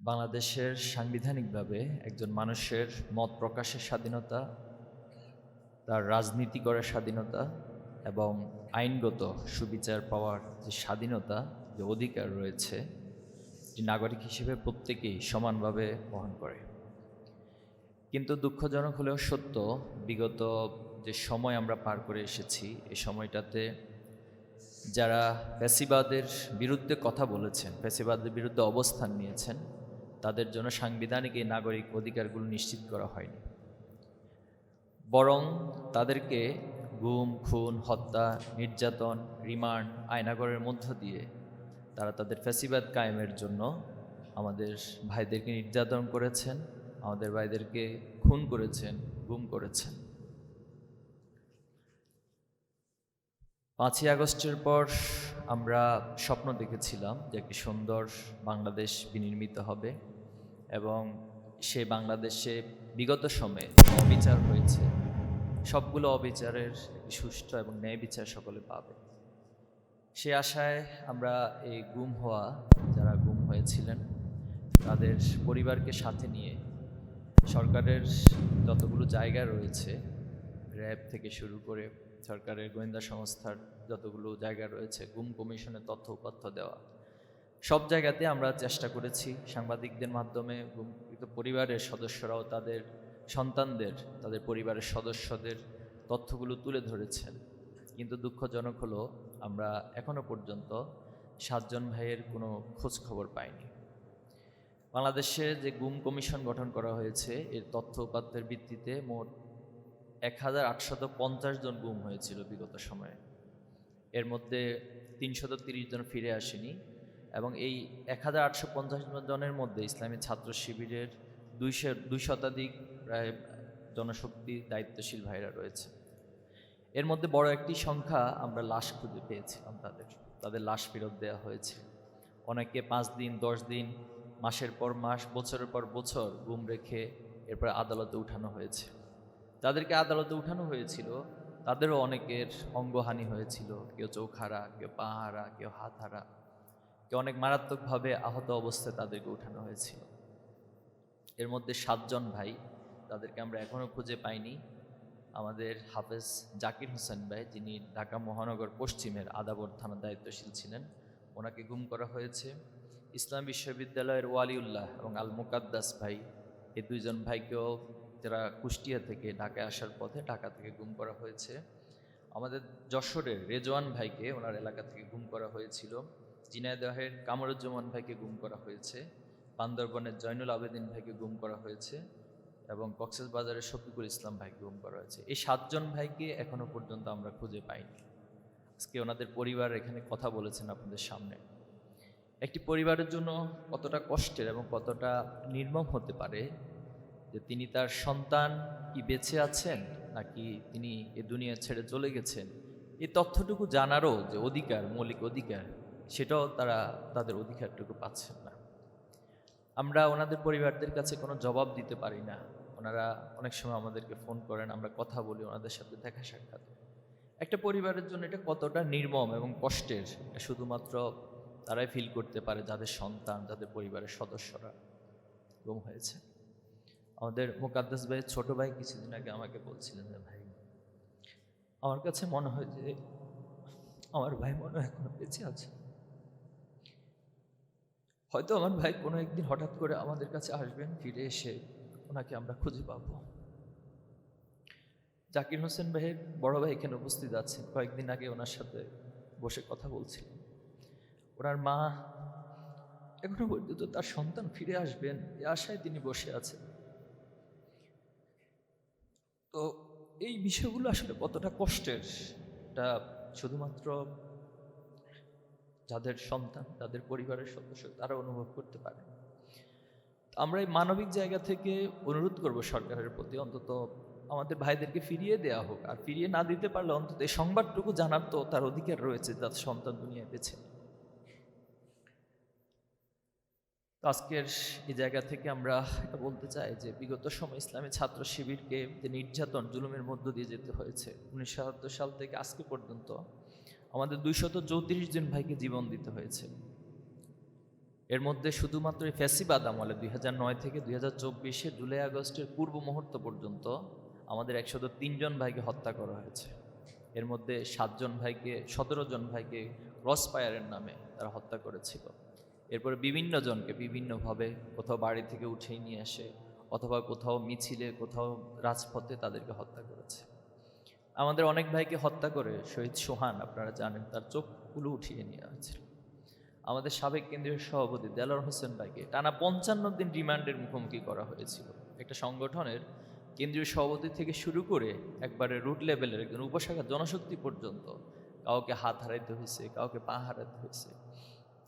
বাংলাদেশের সাংবিধানিকভাবে একজন মানুষের মত প্রকাশের স্বাধীনতা, তার রাজনীতি করার স্বাধীনতা এবং আইনগত সুবিচার পাওয়ার যে স্বাধীনতা, যে অধিকার রয়েছে যে নাগরিক হিসেবে প্রত্যেকেই সমানভাবে বহন করে। কিন্তু দুঃখজনক হলেও সত্য, বিগত যে সময় আমরা পার করে এসেছি এই সময়টাতে যারা ফ্যাসিবাদের বিরুদ্ধে কথা বলেছেন, ফ্যাসিবাদের বিরুদ্ধে অবস্থান নিয়েছেন তাদের জন্য সাংবিধানিক এই নাগরিক অধিকারগুলো নিশ্চিত করা হয়নি। বরং তাদেরকে গুম, খুন, হত্যা, নির্যাতন, রিমান্ড, আয়নাগরের মধ্য দিয়ে তারা তাদের ফ্যাসিবাদ কায়েমের জন্য আমাদের ভাইদেরকে নির্যাতন করেছেন, আমাদের ভাইদেরকে খুন করেছেন, গুম করেছেন। পাঁচই আগস্টের পর আমরা স্বপ্ন দেখেছিলাম যে একটি সুন্দর বাংলাদেশ বিনির্মিত হবে এবং সে বাংলাদেশে বিগত সময়ে অবিচার হয়েছে। সবগুলো অবিচারের সুষ্ঠু এবং ন্যায় বিচার সকলে পাবে। সে আশায় আমরা এই গুম হওয়া, যারা গুম হয়েছিলেন, তাদের পরিবারকে সাথে নিয়ে সরকারের যতগুলো জায়গা রয়েছে, র্যাব থেকে শুরু করে সরকারের গোয়েন্দা সংস্থার যতগুলো জায়গা রয়েছে, গুম কমিশনের তথ্য উপাত্য দেওয়া। সব জায়গাতে আমরা চেষ্টা করেছি সাংবাদিকদের মাধ্যমে পরিবারের সদস্যরাও তাদের সন্তানদের, তাদের পরিবারের সদস্যদের তথ্যগুলো তুলে ধরেছেন। কিন্তু দুঃখজনক হলো, আমরা এখনও পর্যন্ত সাতজন ভাইয়ের কোনো খোঁজ খবর পাইনি। বাংলাদেশে যে গুম কমিশন গঠন করা হয়েছে, এর তথ্য উপাত্তের ভিত্তিতে মোট এক হাজার আটশত পঞ্চাশ জন গুম হয়েছিল বিগত সময়ে। এর মধ্যে তিনশত তিরিশ জন ফিরে আসেনি এবং এই এক হাজার আটশো পঞ্চাশ জনের মধ্যে ইসলামী ছাত্র শিবিরের দুইশো, দুই শতাধিক, প্রায় জনশক্তি দায়িত্বশীল ভাইরা রয়েছে। এর মধ্যে বড় একটি সংখ্যা আমরা লাশ খুঁজে পেয়েছিলাম তাদের তাদের লাশ ফেরত দেওয়া হয়েছে। অনেকে পাঁচ দিন, দশ দিন, মাসের পর মাস, বছরের পর বছর গুম রেখে এরপর আদালতে উঠানো হয়েছে। যাদেরকে আদালতে উঠানো হয়েছিল, তাদেরও অনেকের অঙ্গহানি হয়েছিল। কেউ চোখ হারা কেউ পা হারা কেউ হাত হারা কেউ অনেক মারাত্মকভাবে আহত অবস্থায় তাদেরকে উঠানো হয়েছিল। এর মধ্যে সাতজন ভাই, তাদেরকে আমরা এখনও খুঁজে পাইনি। আমাদের হাফেজ জাকির হোসেন ভাই, যিনি ঢাকা মহানগর পশ্চিমের আদাবর থানার দায়িত্বশীল ছিলেন, ওনাকে গুম করা হয়েছে। ইসলাম বিশ্ববিদ্যালয়ের ওয়ালিউল্লাহ এবং আল মুকাদ্দাস ভাই, এই দুইজন ভাইকেও যারা কুষ্টিয়া থেকে ঢাকায় আসার পথে ঢাকা থেকে গুম করা হয়েছে, আমাদের যশোরের রেজওয়ান ভাইকে ওনার এলাকা থেকে গুম করা হয়েছিল জিনাইদহের কামরুজ্জামান ভাইকে গুম করা হয়েছে, বান্দরবনের জয়নুল আবেদিন ভাইকে গুম করা হয়েছে এবং কক্সেস বাজারের শফিকুল ইসলাম ভাইকে গুম করা হয়েছে। এই সাতজন ভাইকে এখনও পর্যন্ত আমরা খুঁজে পাইনি। আজকে ওনাদের পরিবার এখানে কথা বলেছেন আপনাদের সামনে। একটি পরিবারের জন্য কতটা কষ্টের এবং কতটা নির্মম হতে পারে যে তিনি তার সন্তান কি বেঁচে আছেন নাকি তিনি এ দুনিয়া ছেড়ে চলে গেছেন? এই তথ্যটুকু জানারও যে অধিকার, মৌলিক অধিকার, সেটাও তারা তাদের অধিকারটুকু পাচ্ছেন না। আমরা ওনাদের পরিবারদের কাছে কোনো জবাব দিতে পারি না। ওনারা অনেক সময় আমাদেরকে ফোন করেন, আমরা কথা বলি, ওনাদের সাথে দেখা সাক্ষাৎ একটা পরিবারের জন্য এটা কতটা নির্মম এবং কষ্টের শুধুমাত্র তারাই ফিল করতে পারে যাদের সন্তান, যাদের পরিবারের সদস্যরা গুম হয়েছে। আমাদের মোকাদ্দাস ভাইয়ের ছোট ভাই কিছুদিন আগে আমাকে বলছিলেন যে, ভাই, আমার কাছে মনে হয় যে, আমার ভাই মনে হয় এখনও বেঁচে আছে। হয়তো আমার ভাই কোনো একদিন হঠাৎ করে আমাদের কাছে আসবেন, ফিরে এসে ওনাকে আমরা খুঁজে পাব। জাকির হোসেন ভাইয়ের বড় ভাই এখানে উপস্থিত আছেন। কয়েকদিন আগে ওনার সাথে বসে কথা বলছিলেন ওনার মা এখনও পর্যন্ত তার সন্তান ফিরে আসবেন, এ আশায় তিনি বসে আছেন। তো এই বিষয়গুলো আসলে কতটা কষ্টের এটা শুধুমাত্র যাদের সন্তান তাদের পরিবারের সদস্য তারা অনুভব করতে পারে। আমরা এই মানবিক জায়গা থেকে অনুরোধ করব সরকারের প্রতি, অন্তত আমাদের ভাইদেরকে ফিরিয়ে দেওয়া হোক। আর ফিরিয়ে না দিতে পারলে অন্তত এই সংবাদটুকু জানার তো তার অধিকার রয়েছে যার সন্তান দুনিয়ায় বেছে নেয়। তো আজকের এই জায়গা থেকে আমরা এটা বলতে চাই যে বিগত সময় ইসলামী ছাত্র শিবিরকে যে নির্যাতন, জুলুমের মধ্য দিয়ে যেতে হয়েছে, উনিশশো সাল থেকে আজকে পর্যন্ত আমাদের দুইশত চৌত্রিশ জন ভাইকে জীবন দিতে হয়েছে। এর মধ্যে শুধুমাত্র এই ফ্যাসিবাদ আমলে দুই নয় থেকে দুই হাজার চব্বিশে জুলাই আগস্টের পূর্ব মুহূর্ত পর্যন্ত আমাদের একশত তিনজন ভাইকে হত্যা করা হয়েছে। এর মধ্যে সাতজন ভাইকে, সতেরো জন ভাইকে ক্রস ফায়ারের নামে তারা হত্যা করেছিল। এরপরে বিভিন্ন জনকে বিভিন্নভাবে কোথাও বাড়ি থেকে উঠেই নিয়ে আসে অথবা কোথাও মিছিলে, কোথাও রাজপথে তাদেরকে হত্যা করেছে। আমাদের অনেক ভাইকে হত্যা করে শহীদ সোহান, আপনারা জানেন, তার চোখগুলো উঠিয়ে নিয়ে হয়েছিল আমাদের সাবেক কেন্দ্রীয় সভাপতি দেলার হোসেন ভাইকে টানা পঞ্চান্ন দিন রিমান্ডের মুখোমুখি করা হয়েছিল। একটা সংগঠনের কেন্দ্রীয় সভাপতি থেকে শুরু করে একবারে রুট লেভেলের একজন উপশাখা জনশক্তি পর্যন্ত কাউকে হাত হারাইতে হয়েছে, কাউকে পা হারাইতে হয়েছে।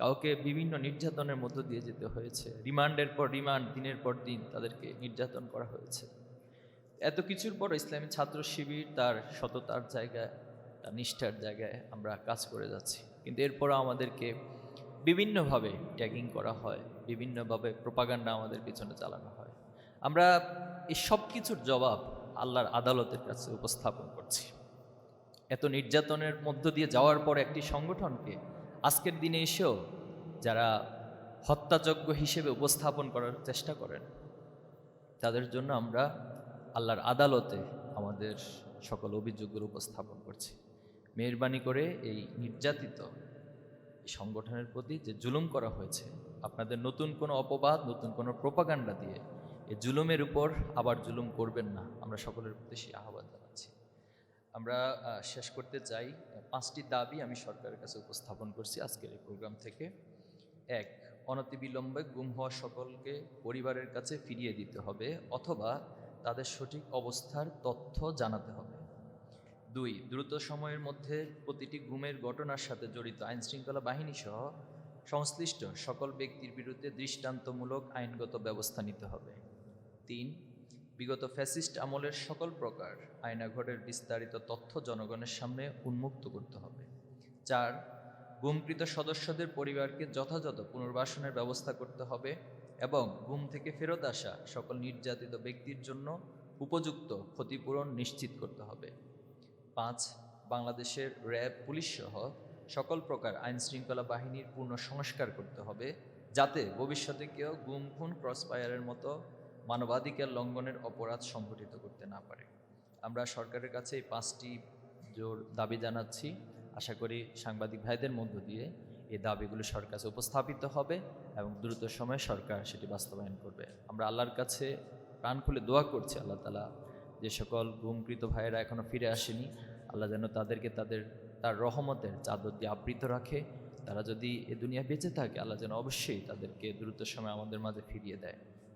কাউকে বিভিন্ন নির্যাতনের মধ্য দিয়ে যেতে হয়েছে। রিমান্ডের পর রিমান্ড, দিনের পর দিন তাদেরকে নির্যাতন করা হয়েছে। এত কিছুর পর ইসলামী ছাত্র শিবির তার সততার জায়গায়, তার নিষ্ঠার জায়গায় আমরা কাজ করে যাচ্ছি। কিন্তু এরপরও আমাদেরকে বিভিন্নভাবে ট্যাগিং করা হয়, বিভিন্নভাবে প্রপাগান্ডা আমাদের পিছনে চালানো হয়। আমরা এই সব কিছুর জবাব আল্লাহর আদালতের কাছে উপস্থাপন করছি। এত নির্যাতনের মধ্য দিয়ে যাওয়ার পর একটি সংগঠনকে আজকের দিনে এসেও যারা হত্যাযজ্ঞ হিসেবে উপস্থাপন করার চেষ্টা করেন, তাদের জন্য আমরা আল্লাহর আদালতে আমাদের সকল অভিযোগগুলো উপস্থাপন করছি। মেহরবানি করে এই নির্যাতিত সংগঠনের প্রতি যে জুলুম করা হয়েছে, আপনাদের নতুন কোনো অপবাদ, নতুন কোনো প্রপাগান্ডা দিয়ে এই জুলুমের উপর আবার জুলুম করবেন না। আমরা সকলের প্রতি সেই আহ্বান আমরা শেষ করতে চাই পাঁচটি দাবি আমি সরকারের কাছে উপস্থাপন করছি আজকের এই প্রোগ্রাম থেকে। এক, অনতিবিলম্বে গুম হওয়া সকলকে পরিবারের কাছে ফিরিয়ে দিতে হবে অথবা তাদের সঠিক অবস্থার তথ্য জানাতে হবে। দুই, দ্রুত সময়ের মধ্যে প্রতিটি গুমের ঘটনার সাথে জড়িত আইনশৃঙ্খলা বাহিনী সহ সংশ্লিষ্ট সকল ব্যক্তির বিরুদ্ধে দৃষ্টান্তমূলক আইনগত ব্যবস্থা নিতে হবে। তিন বিগত ফ্যাসিস্ট আমলের সকল প্রকার আয়নাঘরের বিস্তারিত তথ্য জনগণের সামনে উন্মুক্ত করতে হবে। চার, গুমকৃত সদস্যদের পরিবারকে যথাযথ পুনর্বাসনের ব্যবস্থা করতে হবে এবং গুম থেকে ফেরত আসা সকল নির্যাতিত ব্যক্তির জন্য উপযুক্ত ক্ষতিপূরণ নিশ্চিত করতে হবে। পাঁচ, বাংলাদেশের র্যাব পুলিশ সহ সকল প্রকার আইন শৃঙ্খলা বাহিনীর পূর্ণ সংস্কার করতে হবে যাতে ভবিষ্যতে কেউ গুম, খুন, ক্রসফায়ারের মতো মানবাধিকার লঙ্ঘনের অপরাধ সংঘটিত করতে না পারে। আমরা সরকারের কাছে এই পাঁচটি জোর দাবি জানাচ্ছি। আশা করি সাংবাদিক ভাইদের মধ্য দিয়ে এই দাবিগুলো সরকার কাছে উপস্থাপিত হবে এবং দ্রুত সময়ে সরকার সেটি বাস্তবায়ন করবে। আমরা আল্লাহর কাছে প্রাণ খুলে দোয়া করছি আল্লাহ তালা যে সকল গুমকৃত ভাইয়েরা এখনও ফিরে আসেনি, আল্লাহ যেন তাদেরকে তাদের, তার রহমতের চাদর দিয়ে আবৃত রাখে। তারা যদি এ দুনিয়া বেঁচে থাকে, আল্লাহ যেন অবশ্যই তাদেরকে দ্রুত সময় আমাদের মাঝে ফিরিয়ে দেয়।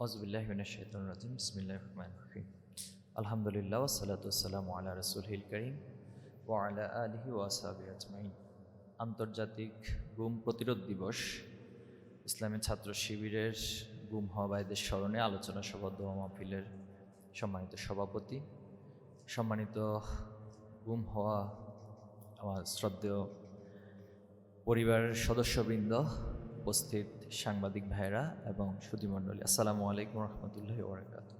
আলহামদুলিল্লাহ আন্তর্জাতিক গুম প্রতিরোধ দিবস। ইসলামী ছাত্র শিবিরের গুম হওয়া ভাইদের স্মরণে আলোচনা সভা দোয়া মাহফিলের সম্মানিত সভাপতি। সম্মানিত গুম হওয়া আমার শ্রদ্ধেয় পরিবারের সদস্যবৃন্দ উপস্থিত। সাংবাদিক ভাইরা এবং সুধীমণ্ডলী আসসালামু আলাইকুম রহমতুল্লাহ ওবরাকাতুহ